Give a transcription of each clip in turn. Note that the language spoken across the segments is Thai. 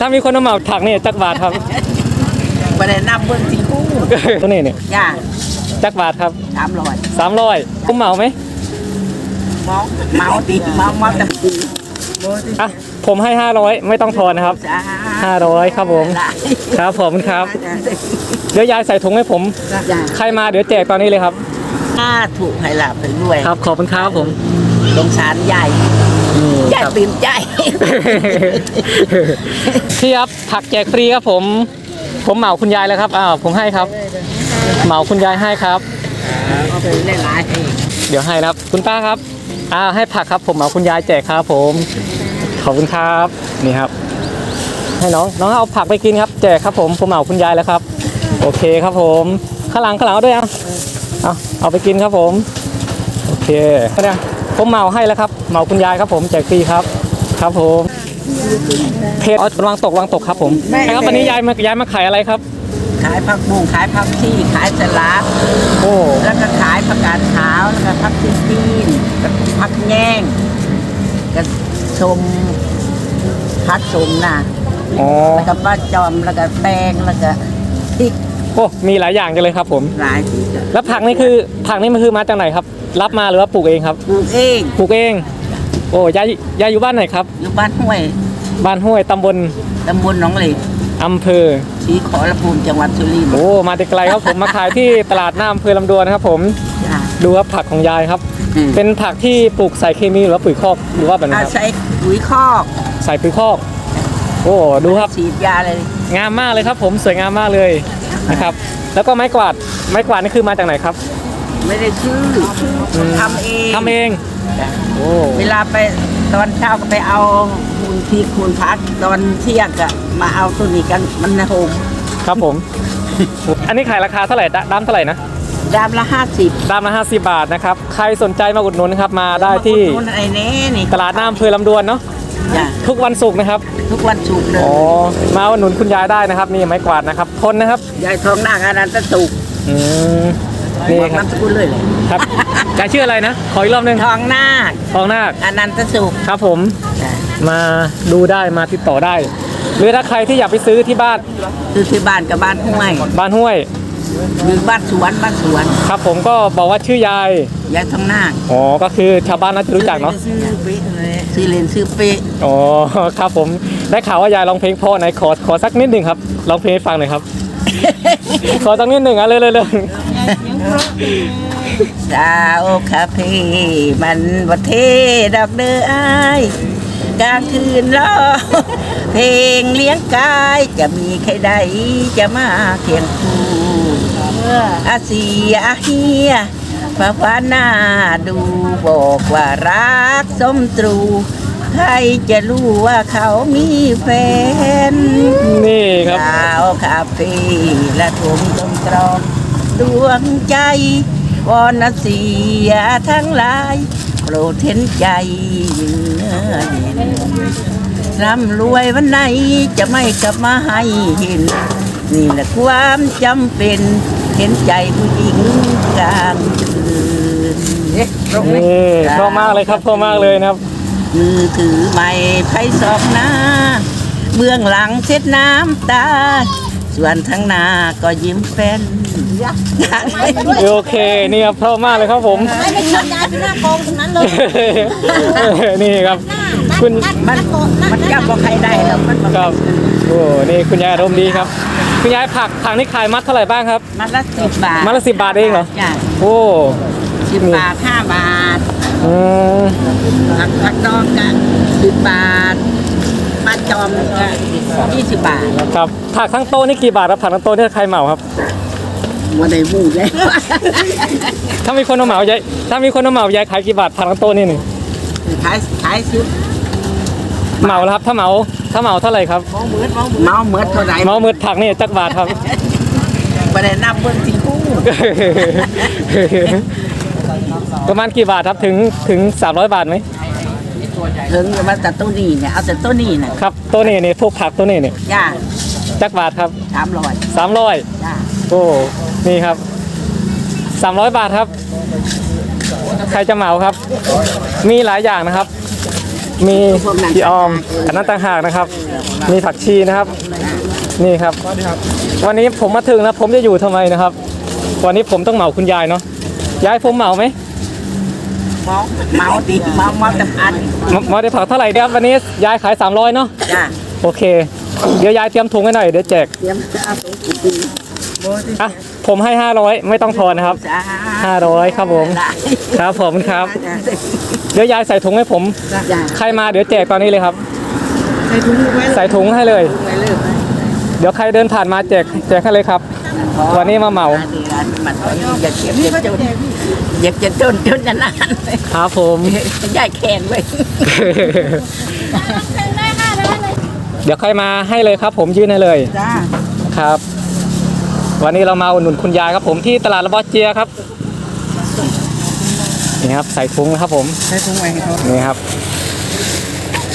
ถ้ามีคนมาเหมาถักนี่จักบาทครับ บ่ได้นับเบิ่งสิคู่ตัวนี้นี่ย่าจักบาทครับสามร้อยสามร้อยคุ้มเหมาไหมเมาเมาติเมาเมาแต่ปูอะผมให้ห้าร้อยไม่ต้องทอนนะครับจ้าห้าร้อยครับผมได้ครับผมครับ เดี๋ยวยายใส่ถุงให้ผม จ้าใครมาเดี๋ยวแจกตอนนี้เลยครับ ถ้าถูกให้หลับไปด้วยครับขอบคุณครับผม สงสารใหญ่ ใหญ่ตื่นใจ พี่ครับผักแจกฟรีครับผม ผมเหมาคุณยายแล้วครับอ้าวผมให้ครับ เหมาคุณยายให้ครับ เอาไปหลายๆให้เดี๋ยวให้นะครับ คุณป้าครับอ่าให้ผักครับ ผมเหมาคุณยายแจกครับผม ขอบคุณครับนี่ครับ ให้น้องน้องเอาผักไปกินครับ แจกครับ ผมผมเหมาคุณยายแล้วครับ โอเคครับผมข้างหลังข้างหลังเอาด้วยอะเอาเอาไปกินครับผม โอเคเนี่ย ผมเหมาให้แล้วครับเหมาคุณยายครับผมแจกฟรีครับ ครับผมเพจอ๋อระวังตกระวังตกครับผมใช่ครับวันนี้ยายมายายมาขายอะไรครับ ขายผักบุ้งขายผักชีขายสลัดโอ้แล้วก็ขายผักกาดขาวแล้วก็ผักซีซีนกับผักแง่งกับชมผักสมน่ะอ๋อแล้วก็ป้าจอมแล้วก็แตงแล้วก็พริกโอ้มีหลายอย่างจังเลยครับผมหลายสีแล้วผักนี่คือผักนี่มันคือมาจากไหนครับ รับมาหรือว่าปลูกเองครับ ปลูกเองปลูกเอง โอ้ยายยายอยู่บ้านไหนครับ อยู่บ้านห้วย บ้านห้วยตำบลตำบลหนองเหล็กอำเภอศรีขอรภูมิจังหวัดสุรินทร์โอ้มาแต่ไกลครับผมมาขายที่ตลาดหน้าอำเภอลำดวนนะครับ ผมจ้ะดูครับผักของยายครับอืมเป็นผักที่ปลูกใส่เคมีหรือว่าปุ๋ยคอกหรือว่าแบบไหนอาครับศัยปุ๋ยคอก ใส่ปุ๋ยคอก โอ้ดูครับฉีดยาเลย งามมากเลยครับ ผมสวยงามมากเลยนะครับ แล้วก็ไม้กวาดไม้กวาดนี่คือมาจากไหนครับ ไม่ได้ชื่อทำเองทำเองจ้ะโอ้เวลาไปตอนเช้าก็ไปเอาคุณพีคุณพักตอนเที่ยงก็มาเอาตัวนี้กันมันนะโฮมครับผม อันนี้ขายราคาเท่าไหร่ดดามเท่าไหร่นะดามละห้าสิบดามละ50 บาทนะครับ ใครสนใจมาอุดหนุนครับมาได้ที่นอะไรแน่นี่ตลาดหน้าอำเภอลำดวนเนาะจ้ะทุกวันศุกร์นะครับ ทุกวันศุกร์เลยอ๋อ มาอุดหนุนคุณยายได้นะครับ นี่ไม้กวาดนะครับทนนะครับ ยายทองนาคอนันตสุกอืม นี่บอกครันาบมสกุลเลยเลยครับยายชื่ออะไรนะขออีกรอบหนึงทองนาคทองนาคอนันตสุกครับผม จ้ะมาดูได้มาติดต่อได้ หรือถ้าใครที่อยากไปซื้อที่บ้านคือที่บ้านกับบ้านห้วยบ้านห้วย หรือบ้านสวนบ้านสวนครับผมก็บอกว่าชื่อยายยายทองนาคอ๋อก็คือชาวบ้านน่าจะรู้จักเนาะซื้อเป๊ะเลยซื้อเลนซื้อเป๊ะอ๋อครับผมได้ข่าวว่ายายร้องเพลงเพราะไหนขอขอสักนิดหนึ่งครับร้องเพลงให้ฟังหน่อยครับ ขอสักนิดหนึ่งอะเลยเลยเลย สาวคาเฟ่มันบ่เทดอกเด้ออ้ายกลางคืนรอเพลงเลี้ยงกายจะมีใครใดจะมาเคียงคู่อาเซียอาเฮียฟ้าฟ้าหน้าดูบอกว่ารักสมตรู ใครจะรู้ว่าเขามีแฟนนี่ครับสาวคาเฟ่และทุ่มตรงตรอง ดวงใจวอนเสียทั้งหลายโปรดเห็นใจเนื้อเย็นร่ำรวยวันไหนจะไม่กลับมาให้เห็น นี่แหละความจำเป็นเห็นใจผู้หญิงกลางคืนเอ๊ะตรงนี้นี่ชอบมากเลยครับชอบมากเลยนะครับ มือถือไม่ไพ่สอบหน้า เบื้องหลังเช็ดน้ำตา ส่วนทั้งหน้าก็ยิ้มแป้น โอเคนี่ครับชอบมากเลยครับผมไม่เป็นยอดย้ายไปหน้ากองตรงนั้นเลยนี่ครับคุณมันมันจับว่าใครได้แล้วมันครับโอ้นี่คุณยายอารมณ์ดีครับคุณยายผักผักนี่ขายมัดเท่าไหร่บ้างครับมันละสิบบาทมัดละ10บาทเองเหรอจ้ะโอ้สิบบาทห้าบาทอืมผักผักดองกันสิบบาทปลาจอมก็ยี่สิบบาทครับผักทั้งโต๊ะนี่กี่บาทครับผักทั้งโต๊ะนี่ใครเหมาครับ วันไหนมูดเลยถ้ามีคนมาเหมายายถ้ามีคนมาเหมายายขายกี่บาทผักทั้งโต๊ะนี่หนึ่งขายขายชุดเหมาแล้วครับ ถ้าเหมาถ้าเหมาเท่าไหร่ครับเมาเหมือนเมาเหมือนเท่าไหร่เหมาหมืดผักนี่จักบาทครับวันไหนนับเบิ้งสีคู่ประมาณกี่บาทครับถึงถึง 300 บาทไหมถึงมาแต่ต้นนี้เนี่ยเอาแต่ต้นนี้น่ะครับตัวนี้เนี่ยพวกผักตัวนี้เนี่ยย่าจักบาทครับสามร้อย300จ้าโอ้ นี่ครับ 300 บาทครับ ใครจะเหมาครับ มีหลายอย่างนะครับ มีพี่ออมอันนั้นต่างหากนะครับ มีผักชีนะครับ นี่ครับ วันนี้ผมมาถึงแล้วผมจะอยู่ทำไมนะครับ วันนี้ผมต้องเหมาคุณยายเนาะยายผมเหมาไหมเมาเมาดิเมาเมาแต่พันเหมาเหมาได้ผักเท่าไหร่ครับวันนี้ยายขาย300เนาะจ้าโอเค เดี๋ยวยายเตรียมถุงให้หน่อยเดี๋ยวแจกเตรียมจะเอาถุงกี่ปี อะผมให้500ไม่ต้องทอนนะครับจ้า500ครับผมได้ครับผมครับ เดี๋ยวยายใส่ถุงให้ผมจ้าใครมาเดี๋ยวแจกตอนนี้เลยครับ ใส่ถุงไว้ใส่ถุงให้เลยไว้เลย เดี๋ยวใครเดินผ่านมาแจกแจกให้เลยครับวันนี้มาเหมามันอย่าเก็บอย่าจนอย่าจะจนจนนานครับผมๆย่ายแขนไว้เดี๋ยวใครมาให้เลยครับ ผมยื่นให้เลยจ้าครับ วันนี้เรามาอุดหนุนคุณยายครับผมที่ตลาดระบอเจียครับนี่ครับใส่ถุงนะครับผมใส่ถุงไว้ให้เขานี่ครับ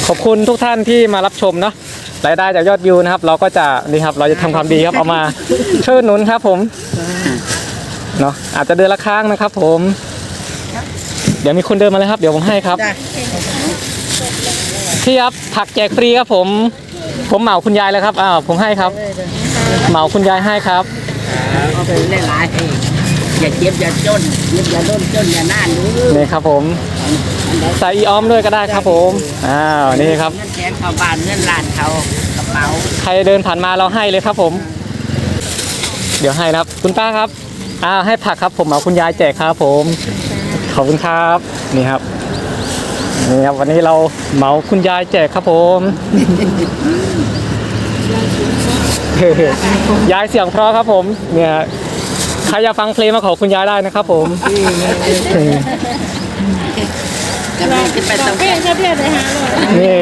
ขอบคุณทุกท่านที่มารับชมเนาะรายได้จากยอดวิวนะครับ เราก็จะนี่ครับ เราจะทำความดีครับเอามาช่วยอุดหนุนครับ ผมเนาะอาจจะเดือนละครั้งนะครับ ผม เดี๋ยวมีคนเดินมาเลยครับ เดี๋ยวผมให้ครับจ้าพี่ครับผักแจกฟรีครับผม ผมเหมาคุณยายแล้วครับอ้าวผมให้ครับ เหมาคุณยายให้ครับ เอาไปหลายๆอย่าเจ็บอย่าจนเจ็บอย่าโดนจนอย่าหน้าหนูนี่ครับผมใส่อีออมด้วยก็ได้ครับผมอ้าวนี่ครับเงินแสนเข้าบ้านเงินล้านเขากระเป๋าใครเดินผ่านมาเราให้เลยครับผม เดี๋ยวให้นะครับคุณป้าครับอ่าให้ผักครับผมเอาคุณยายแจกครับผมขอบคุณครับนี่ครับนี่ครับวันนี้เราเหมาคุณยายแจกครับผม ยายเสียงเพราะครับผมเนี่ยใครอยากฟังเพลงมาขอคุณยายได้นะครับผมจะไม่จะไปต้องเพี้ยนเพี้ยนเลยฮะนี่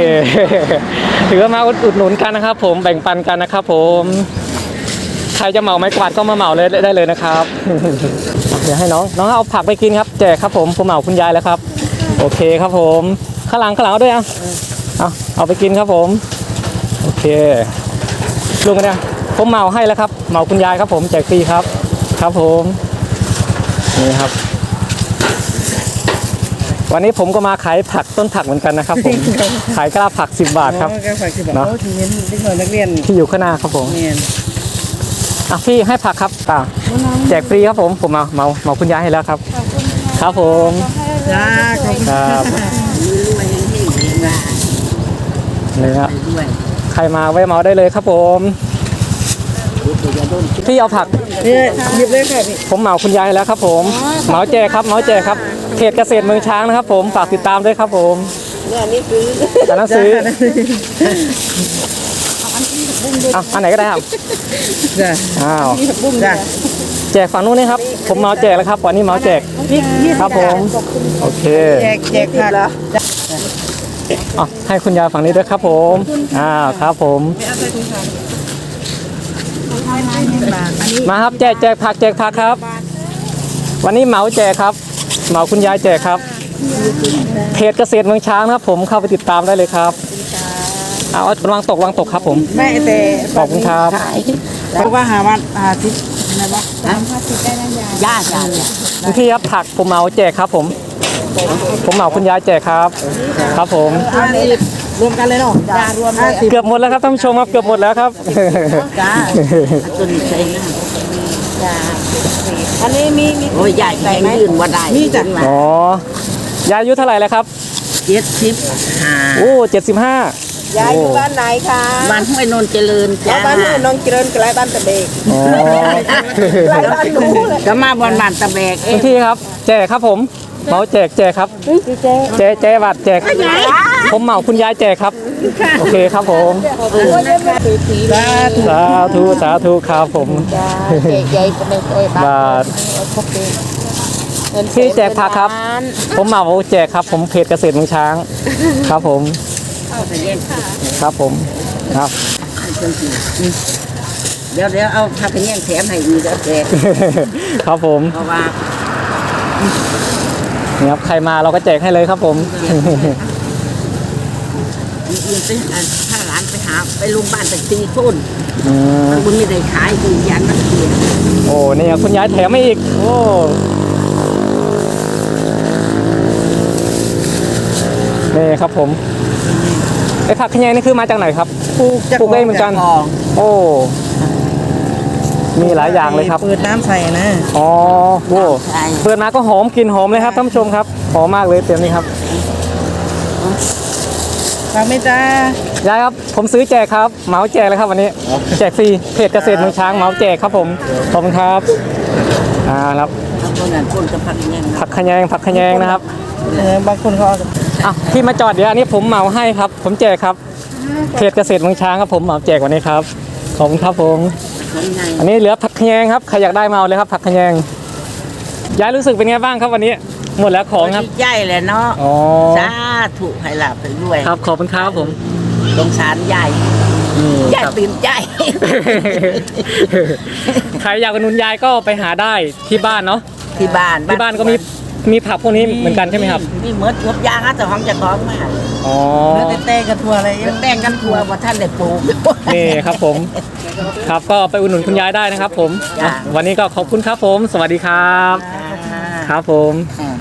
ถือว่ามาอุดหนุนกันนะครับ ผมแบ่งปันกันนะครับผม ใครจะเหมาไม้กวาดก็มาเหมาเลยได้เลยนะครับ เดี๋ยวให้น้องน้องเอาผักไปกินครับแจกครับผมผมเหมาคุณยายแล้วครับ โอเคครับผมข้างหลังข้างหลังเอาด้วยอะเอาเอาไปกินครับผม โอเค ลุงกันเนี่ยผมเหมาให้แล้วครับเหมาคุณยายครับ ผมแจกฟรีครับ ครับผมนี่ครับ วันนี้ผมก็มาขายผักต้นผักเหมือนกันนะครับ ผมขายกล้าผัก 10 บาทครับก็ฝากที่บอกเนาะโอ้ทีนี้เด็กน้อยนักเรียนที่อยู่ข้างหน้าครับผมเรียนอะพี่ให้ผักครับตาแจกฟรีครับผมผมมาเมาเมาคุณยายให้แล้วครับ ครับผมจ้าขอบคุณครับรวยเฮงๆเฮงว่านี่ครับด้วย ใครมาแวะเมาได้เลยครับผมอย่าโดนพี่เอาผัก นี่หยิบเลยค่ะพี่ผมเหมาคุณยายให้แล้วครับผมเหมาแจกครับเหมาแจกครับเขตเกษตรเมืองช้างนะครับ ผมฝากติดตามด้วยครับผมเนี่ยนี่คืออันนั้นซื้ออะอันไหนก็ได้ครับจ้าอ้าวจ้าแจกฝั่งนู้นนี่ครับ ผมเหมาแจกแล้วครับวันนี้เหมาแจกพี่พี่ครับผม โอเค แจกแจกผักแล้ว อะให้คุณยายฝั่งนี้ด้วยครับผมอ่าครับผม มาครับแจกแจกผักแจกผักครับ วันนี้เหมาแจกครับ เหมาคุณยายแจกครับเพจเกษตรเมืองช้างนะครับผมเข้าไปติดตามได้เลยครับเอาระวังตกระวังตกครับผมแม่แต่ขอบคุณครับขายเพราะว่าหาวันหาทิศนะวะย่าจ้าคุณพี่ครับผักผมเหมาแจกครับผม ผมเหมาคุณยายแจกครับ ครับผมห้าสิบรวมกันเลยเนาะจ้ารวมห้าสิบเกือบหมดแล้วครับท่านผู้ชมครับเกือบหมดแล้วครับ จ้าตัวนี้ใช่นะจ้าอันนี้มีมีโอ้ยใหญ่แข็งยืนว่าได้นี่จ้ะอ๋อยายอายุเท่าไหร่แล้วครับเจ็ดสิบห้าโอ้เจ็ดสิบห้ายายอยู่บ้านไหนคะบ้านห้วยโนนเจริญจ้าบ้านหนูน้องเจริญใกล้บ้านตะเบกอ๋อใกล้บ้านหนูเลยก็มาบนบ้านตะแบกเอคุงณพี่ครับ แจกครับผม เหมาแจกแจกครับแจกแจกบัตรแจก ผมเหมาคุณยายแจกครับ โอเคครับผมจ้าสาธุสาธุครับผมใหญ่ก็ไม่ค่อยบ้านบาทพี่แจกผักครับ ผมเหมาแจกครับ ผมเพจเกษตรเมืองช้าง ครับผม ครับผมครับเดี๋ยวเดี๋ยวเอาพาไปแย่งแถมให้อีกแล้วแจกครับผมเพราะว่า นี่ครับใครมาเราก็แจกให้เลยครับผมอื่นไปหาถ้าหลานไปหาไปโรงพยาบาลแต่ตีทุนมันไม่ได้ขายคือยันนักเรียนโอ้นี่ยคุณยายแถมมาอีก โอ้นี่ครับผมไอ้ผักขยงนี่คือมาจากไหนครับปลูกจะปลูกเองเหมือนกัน โอ้ มีหลายอย่างเลยครับ เปิดน้ำใส่นะ อ๋อโว้เปิดมาก็หอมกลิ่นหอมเลยครับท่านผู้ชมครับ หอมมากเลยเต็มนี้ครับฟังไหมจ้ายายครับ ผมซื้อแจกครับ เหมาแจกเลยครับวันนี้ แจกฟรี เพจเกษตรเมืองช้างเหมาแจกครับผม ขอบคุณครับ อ่าครับคนนั้นคนจะพักยังไงผักขะแยงผักขะแยงนะครับ เออบางคนเขาเอาอะที่มาจอดเดี๋ยวอันนี้ผมเหมาให้ครับ ผมแจกครับเพจเกษตรเมืองช้างครับผมเหมาแจกวันนี้ครับ ขอบคุณครับผม อันนี้เหลือผักขะแยงครับใครอยากได้มาเอาเลยครับผักขะแยงยายรู้สึกเป็นไงบ้างครับวันนี้ หมดแล้วของครับใหญ่เลยเนาะอ๋อสาถูกให้หลับไปด้วยครับขอบคุณครับผมสงสารใหญ่นี่ใหญ่ครับตื่นใจ ใครอยากอุดหนุนยายก็ไปหาได้ที่บ้านเนาะที่บ้านที่บ้านก็มี มีผักพวกนี้เหมือนกันใช่ไหมครับมีเหมือนทุบยางอะแต่ห้องจะคล้องมาอ๋อเต้กันทัวอะไรแต่งกันทัวว่าท่านได้ปลูก นี่ครับผม ครับก็ไปอุดหนุนคุณยายได้นะครับผม จ้ะ วันนี้ก็ขอบคุณครับผม สวัสดีครับ ครับผม อ่า